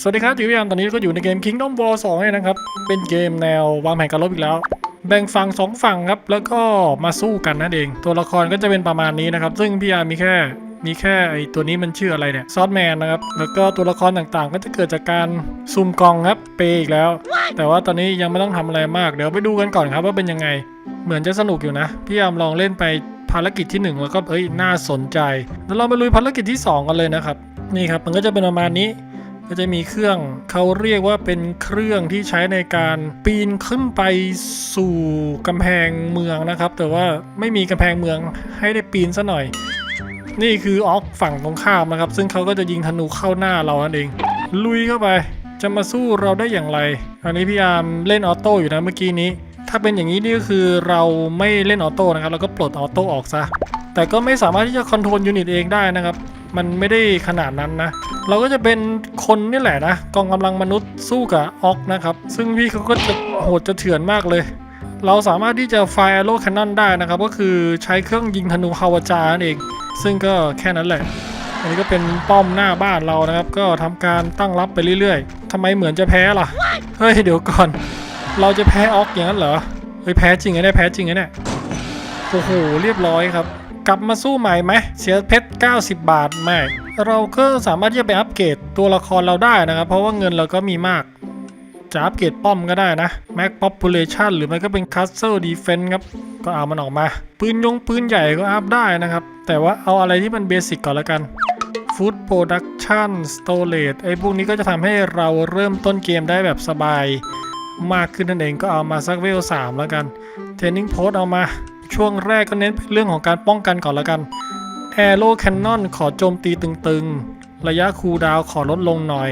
สวัสดีครับอยู่พี่ยามตอนนี้ก็อยู่ในเกม Kingdom War 2เนี่ยนะครับ เป็นเกมแนววางแผนการรบอีกแล้ว แบ่งฝั่งสองฝั่งครับ แล้วก็มาสู้กันนั่นเอง ตัวละครก็จะเป็นประมาณนี้นะครับ ซึ่งพี่ยามมีแค่มีแค่ไอตัวนี้มันชื่ออะไรเนี่ยซอสแมนนะครับ แล้วก็ตัวละครต่างๆ ก็จะเกิดจากการซุ่มกองครับเปย์อีกแล้ว แต่ว่าตอนนี้ยังไม่ต้องทำอะไรมาก เดี๋ยวไปดูกันก่อนครับว่าเป็นยังไง เหมือนจะสนุกอยู่นะ พี่ยามลองเล่นไปภารกิจที่หนึ่งแล้วก็เอ้ยน่าสนใจ แล้วเราไปลุยภารกิจที่สองกันเลยนะครับ นี่ครับมันก็จะเป็นประมาณนี้ ก็จะมีเครื่องเขาเรียกว่าเป็นเครื่องที่ใช้ในการปีนขึ้นไปสู่กำแพงเมืองนะครับ แต่ว่าไม่มีกำแพงเมืองให้ได้ปีนซะหน่อย นี่คือออกฝั่งตรงข้ามนะครับ ซึ่งเขาก็จะยิงธนูเข้าหน้าเรานั่นเอง ลุยเข้าไป จะมาสู้เราได้อย่างไร อันนี้พี่ยามเล่นออโต้อยู่นะเมื่อกี้นี้ ถ้าเป็นอย่างนี้นี่ก็คือเราไม่เล่นออโต้นะครับเราก็ปลดออโต้ออกซะแต่ก็ไม่สามารถที่จะคอนโทรลยูนิตเองได้นะครับ มันไม่ได้ขนาดนั้นนะ เราก็จะเป็นคนนี่แหละนะกองกำลังมนุษย์สู้กับออกนะครับ ซึ่งพี่เขาก็จะโหดจะเถื่อนมากเลย เราสามารถที่จะไฟโลแคนนอนได้นะครับ ก็คือใช้เครื่องยิงธนูฮาวาจานั่นเอง ซึ่งก็แค่นั้นแหละ อันนี้ก็เป็นป้อมหน้าบ้านเรานะครับ ก็ทำการตั้งรับไปเรื่อยๆทำไมเหมือนจะแพ้ล่ะ เฮ้ยเดี๋ยวก่อน เราจะแพ้ออกอย่างนั้นเหรอ เฮ้ยแพ้จริงไงเนี่ยแพ้จริงไงเนี่ย โอ้โหเรียบร้อยครับ กลับมาสู้ใหม่ไหมเสียเพชร 90 บาทไม่เราก็สามารถที่จะไปอัปเกรดตัวละครเราได้นะครับ เพราะว่าเงินเราก็มีมาก จะอัปเกรดป้อมก็ได้นะ Max Population หรือไม่ก็เป็น Castle Defense ครับ ก็เอามันออกมา ปืนยงปืนใหญ่ก็อัพได้นะครับ แต่ว่าเอาอะไรที่มันเบสิกก่อนละกัน Food Production Storage ไอ้พวกนี้ก็จะทำให้เราเริ่มต้นเกมได้แบบสบาย มากขึ้นนั่นเองก็เอามาสักเวล3แล้วกัน Training Post เอามา ช่วงแรกก็เน้นเป็นเรื่องของการป้องกันก่อนล้วกัน Arrow Cannon ขอโจมตีตึงๆ ระยะคูลดาวขอลดลงหน่อย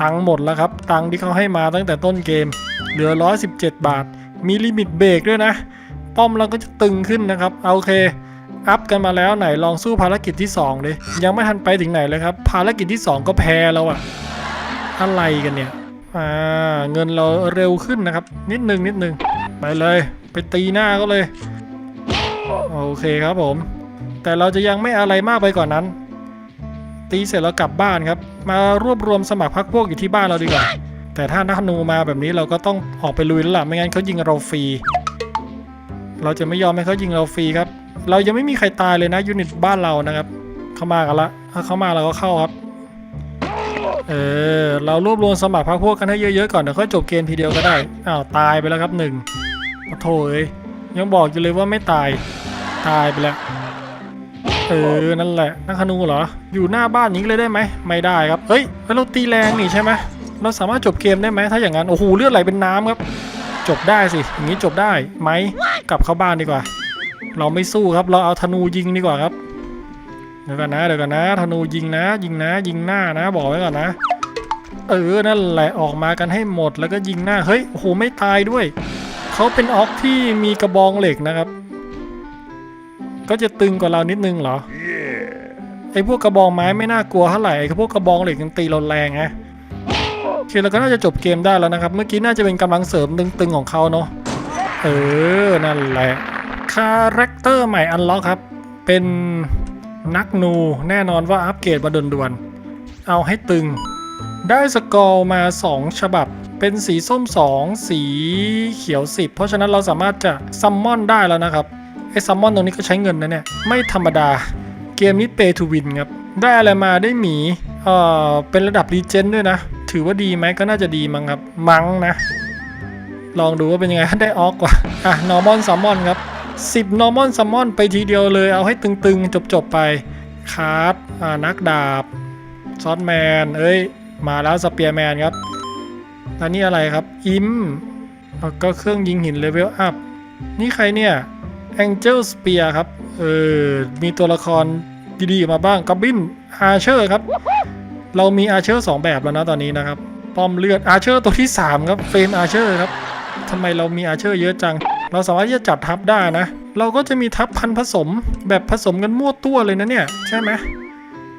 ตังหมดแล้วครับ ตังที่เขาให้มาตั้งแต่ต้นเกม เหลือ 117 บาท มีลิมิตเบรกด้วยนะ ป้อมเราก็จะตึงขึ้นนะครับ เอาโอเค อัพกันมาแล้วไหนลองสู้ภารกิจที่ 2 เลย ยังไม่ทันไปถึงไหนเลยครับ ภารกิจที่ 2 ก็แพ้แล้วอะอะไรกันเนี่ย อ่า เงินเราเร็วขึ้นนะครับ นิดนึงนิดนึงไปเลย ไปตีหน้าก็เลย โอเคครับผม แต่เราจะยังไม่อะไรมากไปกว่านนั้น ตีเสร็จแล้วกลับบ้านครับ มารวบรวมสมัครพรรคพวกอยู่ที่บ้านเราดีกว่า แต่ถ้านักนูมาแบบนี้เราก็ต้องออกไปลุยแล้วล่ะไม่งั้นเขายิงเราฟรี เราจะไม่ยอมให้เขายิงเราฟรีครับ เรายังไม่มีใครตายเลยนะยูนิตบ้านเรานะครับเข้ามากันละถ้าเข้ามาเราก็เข้าครับ เออเรารวบรวมสมัครพรรคพวกกันให้เยอะๆก่อนเดี๋ยวค่อยจบเกมทีเดียวก็ได้อ้าวตายไปแล้วครับหนึ่งโอ้โถเอ้ยยังบอกอยู่เลยว่าไม่ตาย ตายไปแล้ว เออ นั่นแหละ นักธนูเหรอ อยู่หน้าบ้านนี้เลยได้ไหม ไม่ได้ครับ เฮ้ยแล้วเราตีแรงนี่ใช่ไหมเราสามารถจบเกมได้ไหม ถ้าอย่างนั้น โอ้โห เลือดไหลเป็นน้ำครับ จบได้สิ อย่างนี้จบได้ไหม กลับเข้าบ้านดีกว่า เราไม่สู้ครับ เราเอาธนูยิงดีกว่าครับ เดี๋ยวกันนะ เดี๋ยวกันนะ ธนูยิงนะ ยิงนะ ยิงหน้านะ บอกไว้ก่อนนะ เออ นั่นแหละ ออกมากันให้หมด แล้วก็ยิงหน้า เฮ้ย โอ้โห ไม่ตายด้วย เขาเป็นออกที่มีกระบองเหล็กนะครับ ก็จะตึงกว่าเรานิดนึงเหรอ ไอ้พวกกระบองไม้ไม่น่ากลัวเท่าไหร่ไอ้พวกกระบองเหล็กยังตีเราแรงไงโอเคเราก็น่าจะจบเกมได้แล้วนะครับ เมื่อกี้น่าจะเป็นกำลังเสริมตึงๆของเขาเนาะ เออ นั่นแหละ คาแรคเตอร์ใหม่อันล็อกครับ เป็นนักนูแน่นอนว่าอัปเกรดมาด่วนๆ เอาให้ตึง ได้สกอร์มา 2 ฉบับเป็นสีส้ม 2 สีเขียว 10 เพราะฉะนั้นเราสามารถจะซัมมอนได้แล้วนะครับไอ้ ซัมมอนตรงนี้ก็ใช้เงินนะเนี่ย ไม่ธรรมดา เกมนี้เปทูวินครับ ได้อะไรมาได้หมี เอ่อ เป็นระดับรีเจนด้วยนะ ถือว่าดีไหมก็น่าจะดีมั้งครับ มั้งนะ ลองดูว่าเป็นยังไง ได้ออกกว่า อะ นอร์มอนซัมมอนครับ10นอร์มอนซัมมอนไปทีเดียวเลยเอาให้ตึงๆ จบๆ ไปคาร์ดอ่านักดาบ ซอสแมน เอ้ย มาแล้วสเปียร์แมนครับ อันนี้อะไรครับ อิมแล้วก็เครื่องยิงหินเลเวลอัพ นี่ใครเนี่ย Angel Spear ครับเออมีตัวละครดีๆมาบ้างก o บบินอาเชอร์ครับ เรามีอาเชอร์สองแบบแล้วนะตอนนี้นะครับ ป้อมเลือดอาเชอร์ตัวที่ 3 ครับเฟรมอาเชอร์ครับทำไมเรามีอาเชอร์เยอะจัง เราสามารถที่จะจัดทัพได้นะ เราก็จะมีทัพพันผสมแบบผสมกันมั่วตัวเลยนะเนี่ย ใช่ไหม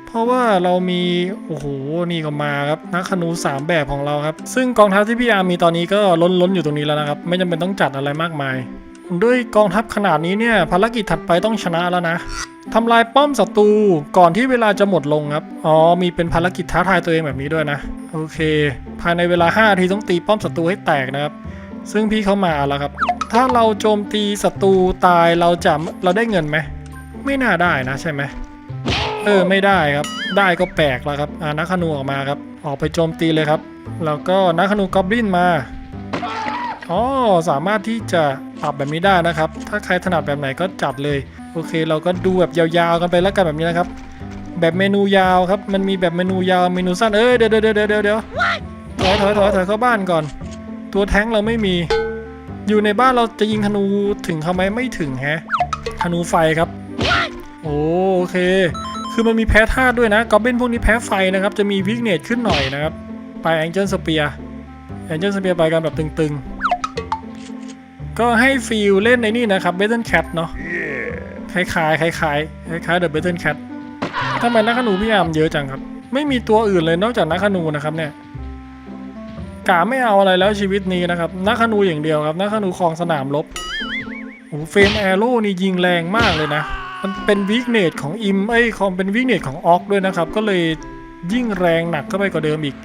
เพราะว่าเรามีโอ้โหนี่ก็มาครับนักขนู 3 แบบของเราครับ ซึ่งกองทัพที่พี่อาร์มีตอนนี้ก็ล้นล้นๆอยู่ตรงนี้แล้วนะครับ ไม่จำเป็นต้องจัดอะไรมากมาย ด้วยกองทัพขนาดนี้เนี่ยภารกิจถัดไปต้องชนะแล้วนะทำลายป้อมศัตรูก่อนที่เวลาจะหมดลงครับ อ๋อ มีเป็นภารกิจท้าทายตัวเองแบบนี้ด้วยนะ โอเค ภายในเวลา5นาทีต้องตีป้อมศัตรูให้แตกนะครับ ซึ่งพี่เขามาแล้วครับ ถ้าเราโจมตีศัตรูตายเราจะเราได้เงินไหม ไม่น่าได้นะใช่ไหม เออไม่ได้ครับ ได้ก็แปลกแล้วครับอ่านักขนูออกมาครับ ออกไปโจมตีเลยครับ แล้วก็นักขนูกอบลินมา อ๋อ สามารถที่จะ ปรับแบบนี้ได้นะครับ ถ้าใครถนัดแบบไหนก็จัดเลย โอเค เราก็ดูแบบยาวๆกันไปแล้วกันแบบนี้นะครับ แบบเมนูยาวครับ มันมีแบบเมนูยาวเมนูสั้น เอ้ยเดี๋ยวเดี๋ยวเดี๋ยวเดี๋ยวเดี๋ยวถอยถอยถอยถอยเข้าบ้านก่อน ตัวแท้งเราไม่มี อยู่ในบ้านเราจะยิงธนูถึงเขาไหมไม่ถึงแฮะ ธนูไฟครับ โอเค คือมันมีแพ้ธาตุด้วยนะกอบเบนพวกนี้แพ้ไฟนะครับ จะมีวิกเนตขึ้นหน่อยนะครับ ไปแองเจิลสเปียแองเจิลสเปียไปกันแบบตึงๆ ก็ให้ฟิลเล่นในนี่นะครับเบ t เ e ิลแคทเนาะคล้ายๆคล้ายๆคล้ายๆเดอะเบ t เ e ิลแคททำไมนักขนูพี่ยามเยอะจังครับ ไม่มีตัวอื่นเลยนอกจากนักขนูนะครับเนี่ยกาไม่เอาอะไรแล้วชีวิตนี้นะครับนักขนูอย่างเดียวครับนักขนูคลองสนามรบโอ้เฟรมแอโร่นี่ยิงแรงมากเลยนะ มันเป็นวิกเนตของอิมเอ้ยคอมเป็นวิกเนตของออกด้วยนะครับ ก็เลยยิ่งแรงหนักเข้าไปกว่าเดิมอีก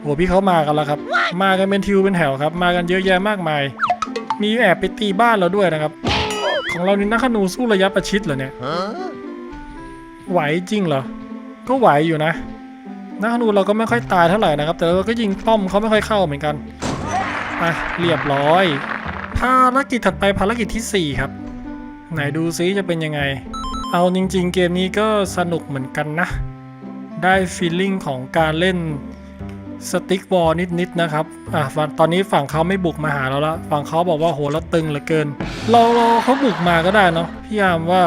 โหพี่เขามากันแล้วครับ มากันเป็นทิวเป็นแถวครับ มากันเยอะแยะมากมาย มีแอบไปตีบ้านเราด้วยนะครับ ของเรานี่นักขนูสู้ระยะประชิดเหรอเนี่ยไหวจริงเหรอ ก็ไหวอยู่นะนักขนูเราก็ไม่ค่อยตายเท่าไหร่นะครับ แต่เราก็ยิงป้อมเขาไม่ค่อยเข้าเหมือนกันไปเรียบร้อย ภารกิจถัดไปภารกิจทีสี่4 ครับ ไหนดูซิจะเป็นยังไง เอาจริง ๆ เกมนี้ก็สนุกเหมือนกันนะ ได้ฟีลลิ่งของการเล่น สติ๊กบอลนิดๆนะครับ อะตอนนี้ฝั่งเขาไม่บุกมาหาเราละฝั่งเขาบอกว่าโหเราตึงเหลือเกิน เราเราเขาบุกมาก็ได้เนาะพี่ยามว่า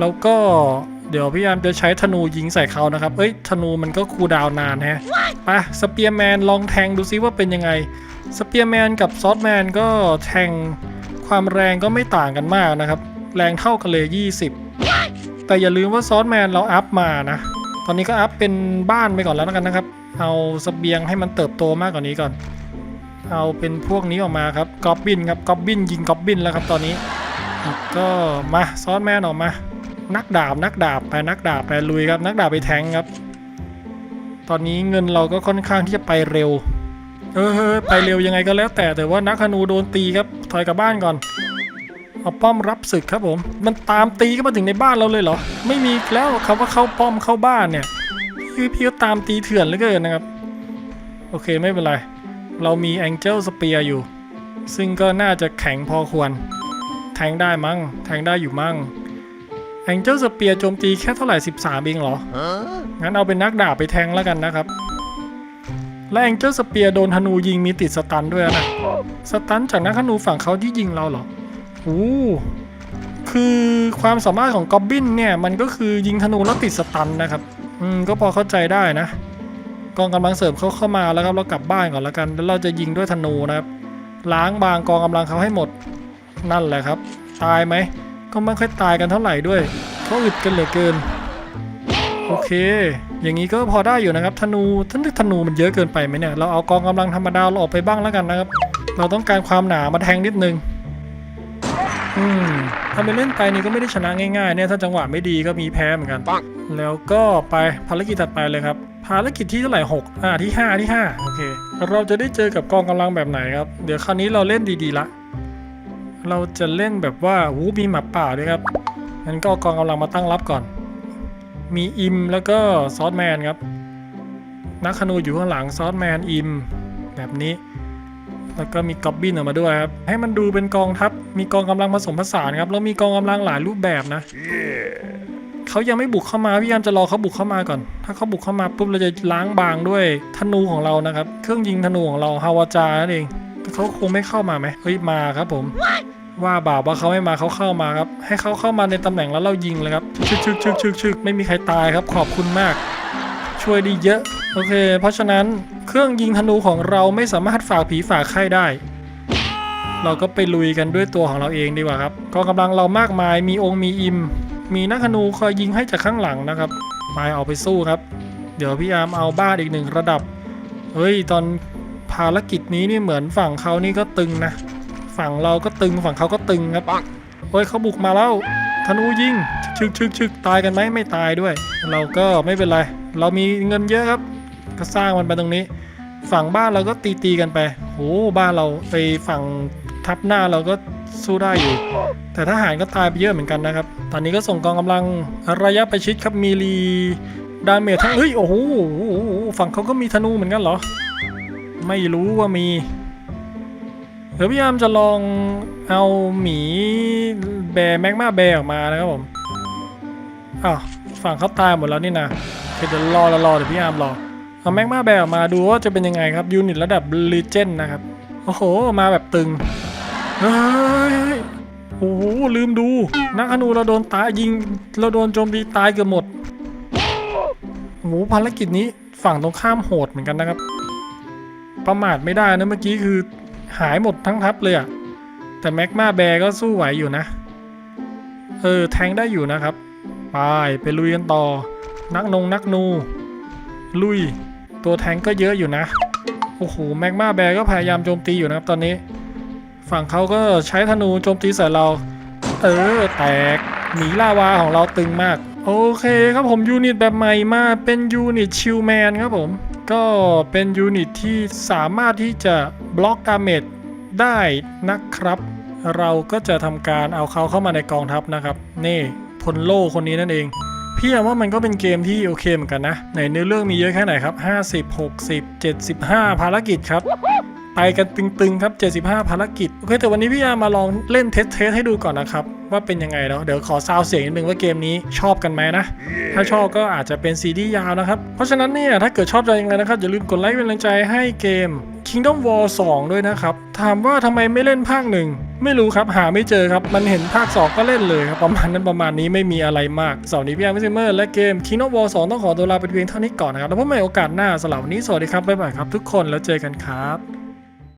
แล้วก็เดี๋ยวพี่ยามจะใช้ธนูยิงใส่เขานะครับ เอ้ยธนูมันก็คูลดาวนานแฮะไปสเปียร์แมนลองแทงดูซิว่าเป็นยังไง สเปียร์แมนกับซอสแมนก็แทงความแรงก็ไม่ต่างกันมากนะครับ แรงเท่ากันเลย 20 แต่อย่าลืมว่าซอสแมนเราอัพมานะ ตอนนี้ก็อัพเป็นบ้านไปก่อนแล้วกันนะครับ เอาสเสบียงให้มันเติบโตมากกว่านี้ก่อน เอาเป็นพวกนี้ออกมาครับกอบบินครับกอบบินยิงกอบบินแล้วครับตอนนี้ ก็มาซอสแมนออกมา นักดาบนักดาบไปนักดาบไปลุยครับ นักดาบไปแทงครับ ตอนนี้เงินเราก็ค่อนข้างที่จะไปเร็ว เออเฮ้ยไปเร็วยังไงก็แล้วแต่แต่ว่านักธนูโดนตีครับถอยกลับบ้านก่อนเอาป้อมรับศึกครับผม มันตามตีก็มาถึงในบ้านเราเลยเหรอ ไม่มีแล้วคำว่าเข้าป้อมเข้าบ้านเนี่ย พี่พี่ก็ตามตีเถื่อนเหลือเกินนะครับ โอเคไม่เป็นไร เรามีแองเจิลสเปียร์อยู่ ซึ่งก็น่าจะแข็งพอควร แทงได้มั้ง แทงได้อยู่มั้งแองเจิลสเปียร์โจมตีแค่เท่าไหร่ 13 เองเหรอ งั้นเอาเป็นนักดาบไปแทงแล้วกันนะครับ และแองเจิลสเปียร์โดนธนูยิงมีติดสตันด้วยนะ สตันจากนักธนูฝั่งเขาที่ยิงเราเหรอโอ้คือความสามารถของกอบบินเนี่ย มันก็คือยิงธนูแล้วติดสตันนะครับ อืมก็พอเข้าใจได้นะ กองกำลังเสริมเขาเข้ามาแล้วครับเรากลับบ้านก่อนแล้วกันแล้วเราจะยิงด้วยธนูนะครับล้างบางกองกำลังเขาให้หมดนั่นแหละครับ ตายไหมก็ไม่ค่อยตายกันเท่าไหร่ด้วยเขาอึดกันเหลือเกินโอเค อย่างนี้ก็พอได้อยู่นะครับธนูท่านธนูมันเยอะเกินไปไหมเนี่ยเราเอากองกำลังธรรมดาเราออกไปบ้างแล้วกันนะครับ เราต้องการความหนามาแทงนิดนึง อืมทำไปเล่นไปนี่ก็ไม่ได้ชนะง่ายๆเนี่ยถ้าจังหวะไม่ดีก็มีแพ้เหมือนกัน แล้วก็ไปภารกิจถัดไปเลยครับภารกิจที่เท่าไหร่หกอ่าที่ห้าที่ห้าโอเค เราจะได้เจอกับกองกำลังแบบไหนครับ เดี๋ยวคราวนี้เราเล่นดีๆละ เราจะเล่นแบบว่าหูมีหมาป่าด้วยครับงั้นก็เอากองกำลังมาตั้งรับก่อน มีอิมแล้วก็ซอสแมนครับ นักขนูอยู่ข้างหลังซอสแมนอิมแบบนี้ แล้วก็มีกอบบินออกมาด้วยครับ ให้มันดูเป็นกองทัพ มีกองกำลังผสมผสานครับ แล้วมีกองกำลังหลายรูปแบบนะ เขายังไม่บุกเข้ามาพี่ยามจะรอเขาบุกเข้ามาก่อน ถ้าเขาบุกเข้ามาปุ๊บเราจะล้างบางด้วยธนูของเรานะครับ เครื่องยิงธนูของเราฮาวาจานั่นเองแต่เขาคงไม่เข้ามาไหมเฮ้ย มาครับผม ว่าบ่าวว่าเขาไม่มาเขาเข้ามาครับ ให้เขาเข้ามาในตำแหน่งแล้วเรายิงเลยครับ ชึกชึกชึกชึกชึกไม่มีใครตายครับ ขอบคุณมาก ช่วยดีเยอะ โอเค เพราะฉะนั้น เครื่องยิงธนูของเราไม่สามารถฝากผีฝากไข้ได้ เราก็ไปลุยกันด้วยตัวของเราเองดีกว่าครับกองกำลังเรามากมายมีองค์มีอิม มีนักธนูคอยยิงให้จากข้างหลังนะครับไปออกไปสู้ครับ เดี๋ยวพี่อาร์มเอาบ้านอีกหนึ่งระดับเฮ้ยตอนภารกิจนี้นี่เหมือนฝั่งเขานี่ก็ตึงนะ ฝั่งเราก็ตึงฝั่งเขาก็ตึงครับโอ้ยเขาบุกมาแล้วธนูยิงชึกชึกชึกตายกันไหมไม่ตายด้วย เราก็ไม่เป็นไร เรามีเงินเยอะครับ ก็สร้างมันไปตรงนี้ ฝั่งบ้านเราก็ตีตีกันไปโอ้บ้านเราไปฝั่งทับหน้าเราก็สู้ได้อยู่ แต่ทหารก็ตายไปเยอะเหมือนกันนะครับ ตอนนี้ก็ส่งกองกำลังระยะประชิดครับมีรีดาเมจทั้งเฮ้ยโอ้โหฝั่งเขาก็มีธนูเหมือนกันเหรอ ไม่รู้ว่ามีเดี๋ยวพยายามจะลองเอาหมีแบร์แมกมาแบร์ออกมานะครับผมอ้าวฝั่งเขาตายหมดแล้วนี่นะเดี๋ยวรอรอรอเดี๋ยวพี่อาร์มรอ เอาแมกมาแบร์ออกมาดูว่าจะเป็นยังไงครับยูนิตระดับลีเจนนะครับ โอ้โห มาแบบตึงเฮ้ยโอ้โหลืมดู นักอนูเราโดนตายยิง เราโดนโจมตีตายเกือบหมดโอ้โหภารกิจนี้ฝั่งตรงข้ามโหดเหมือนกันนะครับ ประมาทไม่ได้นะเมื่อกี้คือหายหมดทั้งทัพเลยอะแต่แม็กมาแบก็สู้ไหวอยู่นะ เออแทงได้อยู่นะครับ ไปไปลุยกันต่อ นักนงนักนู ลุย ตัวแทงก็เยอะอยู่นะ โอ้โห แมกมาแบร์ก็พยายามโจมตีอยู่นะครับตอนนี้ ฝั่งเขาก็ใช้ธนูโจมตีใส่เรา เออ แตก หมีลาวาของเราตึงมาก โอเคครับผมยูนิตแบบใหม่มาเป็นยูนิตชิลแมนครับผม ก็เป็นยูนิตที่สามารถที่จะบล็อกดาเมจได้นะครับ เราก็จะทำการเอาเขาเข้ามาในกองทัพนะครับ นี่พลโลคนนี้นั่นเอง พี่ว่ามันก็เป็นเกมที่โอเคเหมือนกันนะในเนื้อเรื่องมีเยอะแค่ไหนครับ 50 60 75 ภารกิจครับ ไปกันตึงๆครับ 75 ภารกิจ โอเค แต่วันนี้พี่ยามาลองเล่นเทสเทสให้ดูก่อนนะครับ ว่าเป็นยังไงแล้ว เดี๋ยวขอซาวเสียงนิดนึงว่าเกมนี้ชอบกันไหมนะ ถ้าชอบก็อาจจะเป็นซีดียาวนะครับ เพราะฉะนั้นเนี่ยถ้าเกิดชอบใจยังไงนะครับ อย่าลืมกดไลค์เป็นกำลังใจให้เกม Kingdom War 2 ด้วยนะครับ ถามว่าทำไมไม่เล่นภาคหนึ่งไม่รู้ครับหาไม่เจอครับ มันเห็นภาค 2 ก็เล่นเลยครับ ประมาณนั้นประมาณนี้ไม่มีอะไรมากสำหรับวันนี้พี่อาร์มิซิเมอร์และเกม Kingdom War 2 ต้องขอตัวลาไปเพียงเท่านี้ก่อนนะครับ แล้วพบกันใหม่โอกาสหน้าสำหรับวันนี้สวัสดีครับบ๊ายบายครับทุกคนแล้วเจอกันครับ